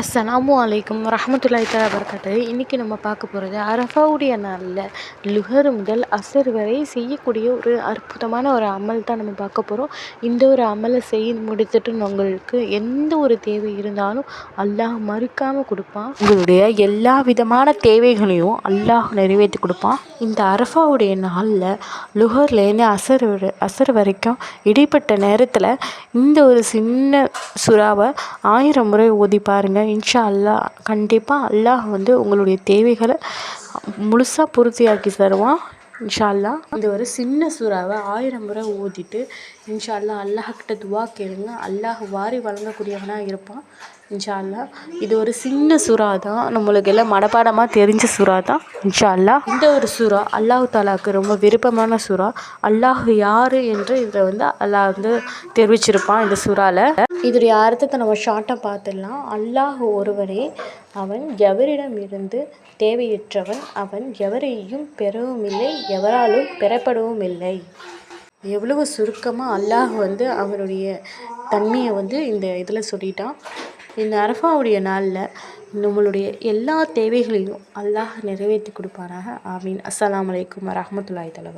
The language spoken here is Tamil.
அஸ்ஸலாமு அலைக்கும் ரஹமத்துல்லாய் தலா வபரகாத்து இன்றைக்கி நம்ம பார்க்க போகிறது அரஃபாவுடைய நாளில் லுஹர் முதல் அசர் வரை செய்யக்கூடிய ஒரு அற்புதமான ஒரு அமல் தான் நம்ம பார்க்க போகிறோம் இந்த ஒரு அமலை செய்து முடித்துட்டு உங்களுக்கு எந்த ஒரு தேவை இருந்தாலும் அல்லாஹ் மறுக்காமல் கொடுப்பான். உங்களுடைய எல்லா விதமான தேவைகளையும் அல்லாஹ் நிறைவேற்றி கொடுப்பான். இந்த அரஃபாவுடைய நாளில் லுஹர்லேருந்து அசர் அசர் வரைக்கும் இடைப்பட்ட நேரத்தில் இந்த ஒரு சின்ன சுறாவை ஆயிரம் முறை ஓதி பாருங்கள் இன்ஷா அல்லாஹ் கண்டிப்பாக அல்லாஹ் வந்து உங்களுடைய தேவைகளை முழுசாக பூர்த்தியாக்கி தருவான் இன்ஷா அல்லாஹ் இந்த ஒரு சின்ன சூறாவை ஆயிரம் முறை ஓதிட்டு இன்ஷா அல்லாஹ் அல்லாஹ்கிட்ட துவா கேளுங்க. அல்லாஹ் வாரி வழங்கக்கூடியவனாக இருப்பான் இன்ஷா அல்லாஹ் இது ஒரு சின்ன சுறா தான். நம்மளுக்கு எல்லாம் மனப்பாடமாக தெரிஞ்ச சுறா தான் இன்ஷா அல்லாஹ் இந்த ஒரு சுறா அல்லாஹ் தாலாவுக்கு ரொம்ப விருப்பமான சுறா. அல்லாஹ் யார் என்று இதை வந்து அல்லாஹ் வந்து தெரிவிச்சிருப்பான் இந்த சுறாவில் இதோடைய அர்த்தத்தை நம்ம ஷார்ட்டாக பார்த்துடலாம். அல்லாஹ் ஒருவரே அவன் எவரிடமிருந்து தேவையற்றவன் அவன் எவரையும் பெறவும் இல்லை எவராலும் பெறப்படவும் இல்லை எவ்வளவு சுருக்கமாக அல்லாஹ் வந்து அவருடைய தன்மையை வந்து இந்த இதில் சொல்லிட்டான். இந்த அரஃபாவுடைய நாளில் நம்மளுடைய எல்லா தேவைகளையும் அல்லாஹ் நிறைவேற்றி கொடுப்பாராக. ஆமீன். அஸ்லாம் வலைக்கம் வரமத்துல்லாய் தஆலா